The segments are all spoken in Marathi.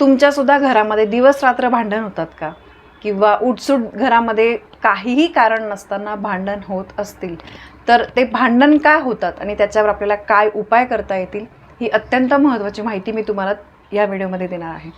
तुमच्यासुद्धा घरामध्ये दिवस रात्र भांडण होतात का? किंवा उठसूट घरामध्ये काहीही कारण नसताना भांडण होत असतील तर ते भांडण का होतात आणि त्याच्यावर आपल्याला काय उपाय करता येतील? ही अत्यंत महत्त्वाची माहिती मी तुम्हाला या व्हिडिओमध्ये देणार आहे.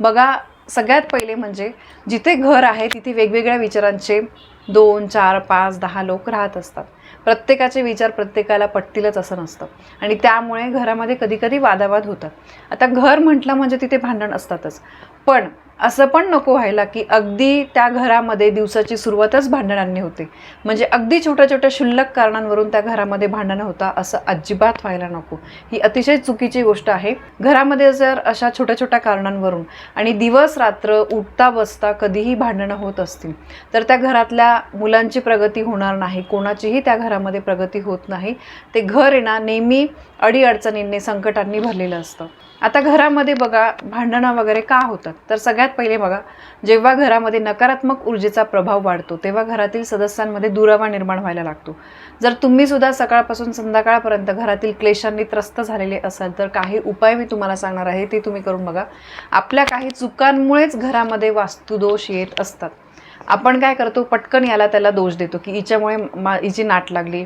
बघा सगळ्यात पहिले म्हणजे जिथे घर आहे तिथे वेगवेगळ्या विचारांचे दोन चार पाच दहा लोक राहत असतात. प्रत्येकाचे विचार प्रत्येकाला पटतीलच असं नसतं. आणि त्यामुळे घरामध्ये कधीकधी वादावाद होतात. आता घर म्हटलं म्हणजे तिथे भांडण असतातच. पण असं पण नको व्हायला की अगदी त्या घरामध्ये दिवसाची सुरुवातच भांडणांनी होते. म्हणजे अगदी छोट्या छोट्या शुल्लक कारणांवरून त्या घरामध्ये भांडणं होता असं अजिबात व्हायला नको. ही अतिशय चुकीची गोष्ट आहे. घरामध्ये जर अशा छोट्या छोट्या कारणांवरून आणि दिवस रात्र उठता बसता कधीही भांडणं होत असतील तर त्या घरातल्या मुलांची प्रगती होणार नाही कोणाचीही त्या घरामध्ये प्रगती होत नाही. ते घर आहे ना नेहमी अडीअडचणींनी संकटांनी भरलेलं असतं. आता घरामध्ये बघा भांडणं वगैरे का होतात? तर सगळ्यात पहिले बघा जेव्हा घरामध्ये नकारात्मक ऊर्जेचा प्रभाव वाढतो तेव्हा घरातील सदस्यांमध्ये दुरावा निर्माण व्हायला लागतो. जर तुम्ही सुद्धा सकाळपासून संध्याकाळपर्यंत घरातील क्लेशांनी त्रस्त झालेले असाल तर काही उपाय मी तुम्हाला सांगणार आहे ते तुम्ही करून बघा. आपल्या काही चुकांमुळेच घरामध्ये वास्तुदोष येत असतात. आपण काय करतो पटकन याला त्याला दोष देतो की हिच्यामुळे मा हिची नाट लागली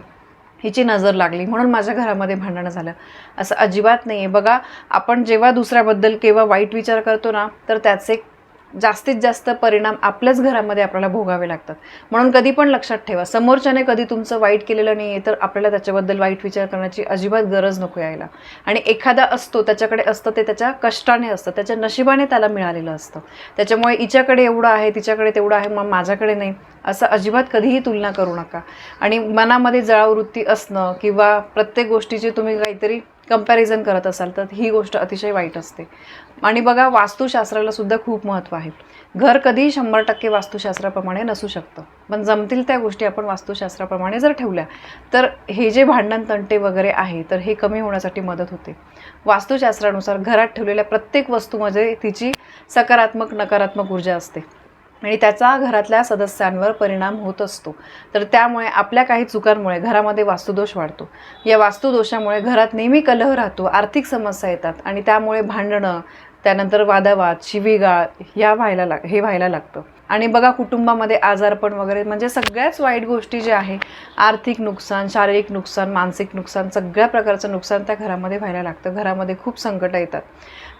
हिची नजर लागली म्हणून माझ्या घरामध्ये भांडणं झालं. असं अजिबात नाही आहे बघा आपण जेव्हा दुसऱ्याबद्दल केव्हा वाईट विचार करतो ना तर त्याचे जास्तीत जास्त परिणाम आपल्याच घरामध्ये आपल्याला भोगावे लागतात. म्हणून कधी पण लक्षात ठेवा समोरच्याने कधी तुमचं वाईट केलेलं नाही आहे तर आपल्याला त्याच्याबद्दल वाईट विचार करण्याची अजिबात गरज नको यायला. आणि एखादा असतो त्याच्याकडे असतं ते त्याच्या कष्टाने असतं त्याच्या नशिबाने त्याला मिळालेलं असतं. त्याच्यामुळे हिच्याकडे एवढं आहे तिच्याकडे तेवढं आहे मग माझ्याकडे नाही असं अजिबात कधीही तुलना करू नका. आणि मनामध्ये जळावृत्ती असणं किंवा प्रत्येक गोष्टीची तुम्ही काहीतरी कंपॅरिझन करत असाल तर ही गोष्ट अतिशय वाईट असते. आणि बघा वास्तुशास्त्राला सुद्धा खूप महत्त्व आहे. घर कधीही शंभर टक्के वास्तुशास्त्राप्रमाणे नसू शकतं. पण जमतील त्या गोष्टी आपण वास्तुशास्त्राप्रमाणे जर ठेवल्या तर हे जे भांडण तंटे वगैरे आहे तर हे कमी होण्यासाठी मदत होते. वास्तुशास्त्रानुसार घरात ठेवलेल्या प्रत्येक वस्तूमध्ये तिची सकारात्मक नकारात्मक ऊर्जा असते. आणि त्याचा घरातल्या सदस्यांवर परिणाम होत असतो. तर त्यामुळे आपल्या काही चुकांमुळे घरामध्ये वास्तुदोष वाढतो. या वास्तुदोषामुळे घरात नेहमी कलह राहतो आर्थिक समस्या येतात आणि त्यामुळे भांडणं त्यानंतर वादावाद शिवीगाळ ह्या व्हायला लाग हे व्हायला लागतं. आणि बघा कुटुंबामध्ये आजारपण वगैरे म्हणजे सगळ्याच वाईट गोष्टी ज्या आहे आर्थिक नुकसान शारीरिक नुकसान मानसिक नुकसान सगळ्या प्रकारचं नुकसान त्या घरामध्ये व्हायला लागतं. घरामध्ये खूप संकटं येतात.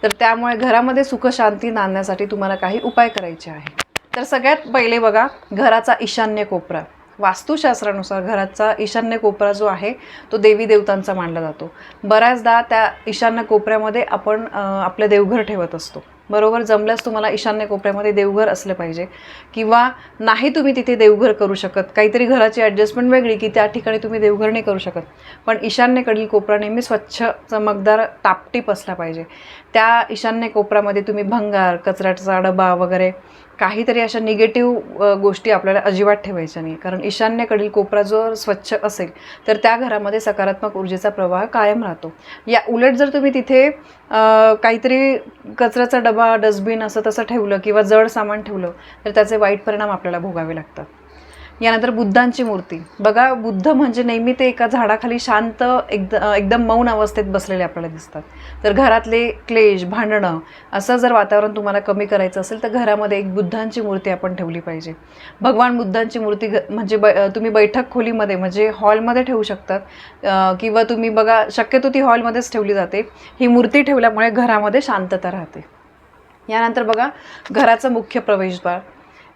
तर त्यामुळे घरामध्ये सुखशांती नांदण्यासाठी तुम्हाला काही उपाय करायचे आहे तर सगळ्यात पहिले बघा घराचा ईशान्य कोपरा. वास्तुशास्त्रानुसार घराचा ईशान्य कोपरा जो आहे तो देवी देवतांचा मानला जातो. बऱ्याचदा त्या ईशान्य कोपऱ्यामध्ये आपण आपलं देवघर ठेवत असतो. बरोबर? जमल्यास तुम्हाला ईशान्य कोपऱ्यामध्ये देवघर असलं पाहिजे. किंवा नाही तुम्ही तिथे देवघर करू शकत. काहीतरी घराची ॲडजस्टमेंट वेगळी की त्या ठिकाणी तुम्ही देवघर नाही करू शकत. पण ईशान्येकडील कोपरा नेहमी स्वच्छ चमकदार टापटीप असला पाहिजे. त्या ईशान्य कोपऱ्यामध्ये तुम्ही भंगार कचऱ्याचा डबा वगैरे काहीतरी अशा निगेटिव्ह गोष्टी आपल्याला अजिबात ठेवायच्या नाही. कारण ईशान्येकडील कोपरा जर स्वच्छ असेल तर त्या घरामध्ये सकारात्मक ऊर्जेचा प्रवाह कायम राहतो. या उलट जर तुम्ही तिथे काहीतरी कचऱ्याचा डबा डस्टबिन असं तसं ठेवलं किंवा जड सामान ठेवलं तर त्याचे वाईट परिणाम आपल्याला भोगावे लागतात. यानंतर बुद्धांची मूर्ती. बघा बुद्ध म्हणजे नेहमी ते एका झाडाखाली शांत एकद एकदम मौन अवस्थेत बसलेले आपल्याला दिसतात. तर घरातले क्लेश भांडणं असं जर वातावरण तुम्हाला कमी करायचं असेल तर घरामध्ये एक बुद्धांची मूर्ती आपण ठेवली पाहिजे. भगवान बुद्धांची मूर्ती घ म्हणजे ब तुम्ही बैठक खोलीमध्ये म्हणजे हॉलमध्ये ठेवू शकतात. किंवा तुम्ही बघा शक्यतो ती हॉलमध्येच ठेवली जाते. ही मूर्ती ठेवल्यामुळे घरामध्ये शांतता राहते. यानंतर बघा घराचं मुख्य प्रवेशद्वार.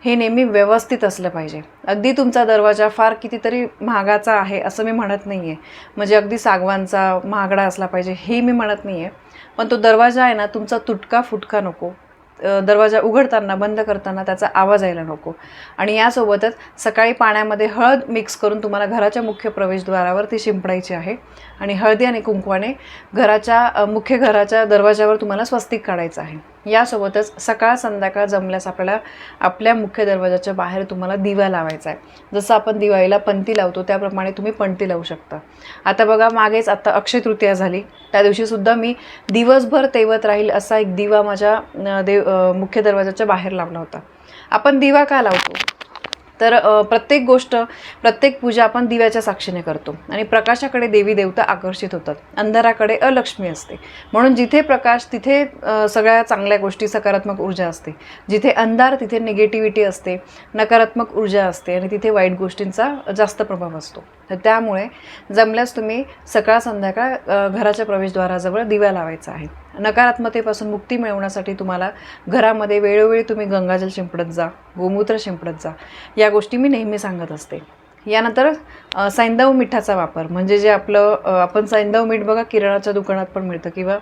हे नेहमी व्यवस्थित असलं पाहिजे. अगदी तुमचा दरवाजा फार कितीतरी महागाचा आहे असं मी म्हणत नाही आहे म्हणजे अगदी सागवानचा महागडा असला पाहिजे हे मी म्हणत नाही आहे पण तो दरवाजा आहे ना तुमचा तुटका फुटका नको. दरवाजा उघडताना बंद करताना त्याचा आवाज यायला नको. आणि यासोबतच सकाळी पाण्यामध्ये हळद मिक्स करून तुम्हाला घराच्या मुख्य प्रवेशद्वारावर ती शिंपडायची आहे. आणि हळदी आणि कुंकवाने घराच्या मुख्य घराच्या दरवाजावर तुम्हाला स्वस्तिक काढायचं आहे. यासोबतच सकाळ संध्याकाळ जमल्यास आपल्याला आपल्या मुख्य दरवाजाच्या बाहेर तुम्हाला दिवा लावायचा आहे. जसं आपण दिवाळीला पंती लावतो त्याप्रमाणे तुम्ही पणती लावू शकता. आता बघा मागेच आता अक्षय तृतीया झाली. त्या दिवशीसुद्धा मी दिवसभर तेवत राहील असा एक दिवा माझ्या देव मुख्य दरवाजाच्या बाहेर लावला होता. आपण दिवा का लावतो? तर प्रत्येक गोष्ट प्रत्येक पूजा आपण दिव्याच्या साक्षीने करतो. आणि प्रकाशाकडे देवी देवता आकर्षित होतात. अंधाराकडे अलक्ष्मी असते. म्हणून जिथे प्रकाश तिथे सगळ्या चांगल्या गोष्टी सकारात्मक ऊर्जा असते. जिथे अंधार तिथे निगेटिव्हिटी असते नकारात्मक ऊर्जा असते आणि तिथे वाईट गोष्टींचा जास्त प्रभाव असतो. तर त्यामुळे जमल्यास तुम्ही सकाळ संध्याकाळ घराच्या प्रवेशद्वाराजवळ दिवा लावायचा आहे. नकारात्मकतेपासून मुक्ती मिळवण्यासाठी तुम्हाला घरामध्ये वेळोवेळी तुम्ही गंगाजल शिंपडत जा गोमूत्र शिंपडत जा. या गोष्टी मी नेहमी सांगत असते. यानंतर सैंदव मिठाचा वापर. म्हणजे जे आपलं आपण सैंदव मीठ बघा किराणाच्या दुकानात पण मिळतं किंवा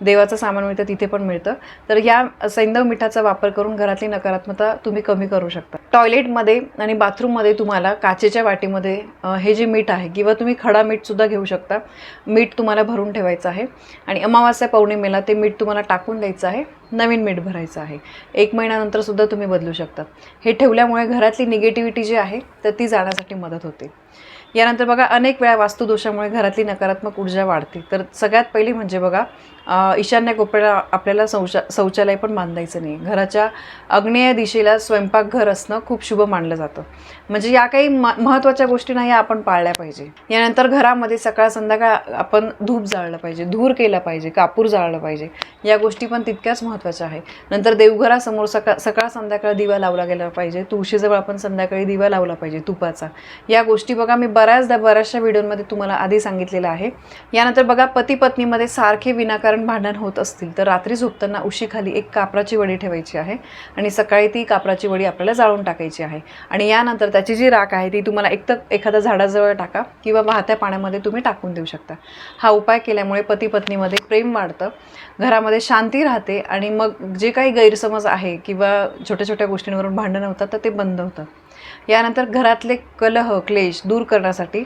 देवाचं सामान मिळतं तिथे पण मिळतं. तर या सैंदव मिठाचा वापर करून घरातली नकारात्मकता तुम्ही कमी करू शकता. टॉयलेटमध्ये आणि बाथरूममध्ये तुम्हाला काचेच्या वाटीमध्ये हे जे मीठ आहे किंवा तुम्ही खडा मीठसुद्धा घेऊ शकता. मीठ तुम्हाला भरून ठेवायचं आहे आणि अमावास्या पौर्णिमेला ते मीठ तुम्हाला टाकून द्यायचं आहे. नवीन मीठ भरायचं आहे. एक महिन्यानंतर सुद्धा तुम्ही बदलू शकता. हे ठेवल्यामुळे घरातली निगेटिव्हिटी जी आहे तर ती जाण्यासाठी मदत होते. यानंतर बघा अनेक वेळा वास्तुदोषामुळे घरातली नकारात्मक ऊर्जा वाढते. तर सगळ्यात पहिली म्हणजे बघा ईशान्य कोपऱ्याला आपल्याला शौचा शौचालय पण बांधायचं नाही. घराच्या आग्नेय दिशेला स्वयंपाकघर असणं खूप शुभ मानलं जातं. म्हणजे या काही म महत्त्वाच्या गोष्टी नाही या आपण पाळल्या पाहिजे. यानंतर घरामध्ये सकाळ संध्याकाळ आपण धूप जाळलं पाहिजे धूर केला पाहिजे कापूर जाळलं पाहिजे. या गोष्टी पण तितक्याच महत्त्वाच्या आहे नंतर देवघरासमोर सकाळ सकाळ संध्याकाळ दिवा लावला गेला पाहिजे. तुळशीजवळ आपण संध्याकाळी दिवा लावला पाहिजे तुपाचा. या गोष्टी बघा मी बऱ्याचदा बऱ्याचशा व्हिडिओमध्ये तुम्हाला आधी सांगितलेलं आहे. यानंतर बघा पती पत्नीमध्ये सारखे विनाकारण भांडण होत असतील तर रात्री झोपताना उशीखाली एक कापराची वडी ठेवायची आहे आणि सकाळी ती कापराची वडी आपल्याला जाळून टाकायची आहे. आणि यानंतर त्याची जी राख आहे ती तुम्हाला एक तर एखाद्या झाडाजवळ टाका किंवा वाहत्या पाण्यामध्ये तुम्ही टाकून देऊ शकता. हा उपाय केल्यामुळे पती पत्नीमध्ये प्रेम वाढतं घरामध्ये शांती राहते आणि मग जे काही गैरसमज आहे किंवा छोट्या छोट्या गोष्टींवरून भांडणं होतात तर ते बंद होतात. यानंतर घरातले कलह क्लेश दूर करण्यासाठी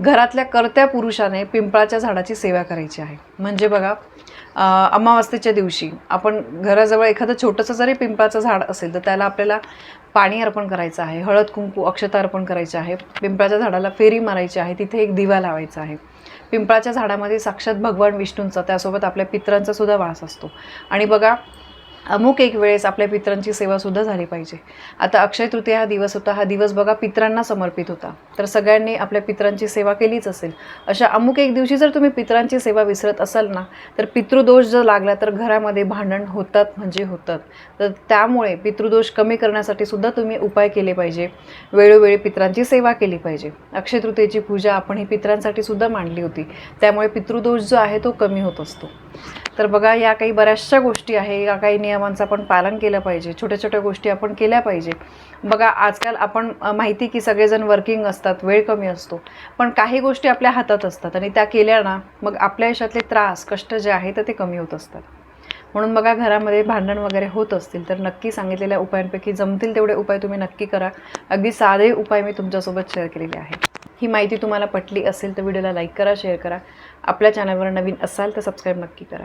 घरातल्या कर्त्या पुरुषाने पिंपळाच्या झाडाची सेवा करायची आहे. म्हणजे बघा अमावास्येच्या दिवशी आपण घराजवळ एखादं छोटंसं जरी पिंपळाचं झाड असेल तर त्याला आपल्याला पाणी अर्पण करायचं आहे हळद कुंकू अक्षता अर्पण करायचं आहे पिंपळाच्या झाडाला फेरी मारायची आहे तिथे एक दिवा लावायचा आहे. पिंपळाच्या झाडामध्ये साक्षात भगवान विष्णूंचा त्यासोबत आपल्या पित्रांचा सुद्धा वास असतो. आणि बघा अमुक एक वेळेस आपल्या पित्रांची सेवासुद्धा झाली पाहिजे. आता अक्षय तृतीया हा दिवस होता हा दिवस बघा पित्रांना समर्पित होता. तर सगळ्यांनी आपल्या पित्रांची सेवा केलीच असेल. अशा अमुक एक दिवशी जर तुम्ही पित्रांची सेवा विसरत असाल ना तर पितृदोष जर लागला तर घरामध्ये भांडण होतात म्हणजे होतात. तर त्यामुळे पितृदोष कमी करण्यासाठी सुद्धा तुम्ही उपाय केले पाहिजे. वेळोवेळी पित्रांची सेवा केली पाहिजे. अक्षय तृतीयेची पूजा आपण ही पित्रांसाठी सुद्धा मांडली होती. त्यामुळे पितृदोष जो आहे तो कमी होत असतो. तर बघा या काही बऱ्याचशा गोष्टी आहे या काही नियमांचं आपण पालन केलं पाहिजे छोट्या छोट्या गोष्टी आपण केल्या पाहिजे. बघा आजकाल आपण माहिती की सगळेजण वर्किंग असतात वेळ कमी असतो पण काही गोष्टी आपल्या हातात असतात आणि त्या केल्या ना मग आपल्या आयुष्यातले त्रास कष्ट जे आहे तर ते कमी होत असतात. म्हणून बघा घरामध्ये भांडण वगैरे होत असतील तर नक्की सांगितलेल्या उपायांपैकी जमतील तेवढे उपाय तुम्ही नक्की करा. अगदी साधे उपाय मी तुमच्यासोबत शेअर केलेले आहे. ही माहिती तुम्हाला पटली असेल तर व्हिडिओला लाईक करा शेअर करा. आपल्या चॅनलवर नवीन असाल तर सबस्क्राईब नक्की करा.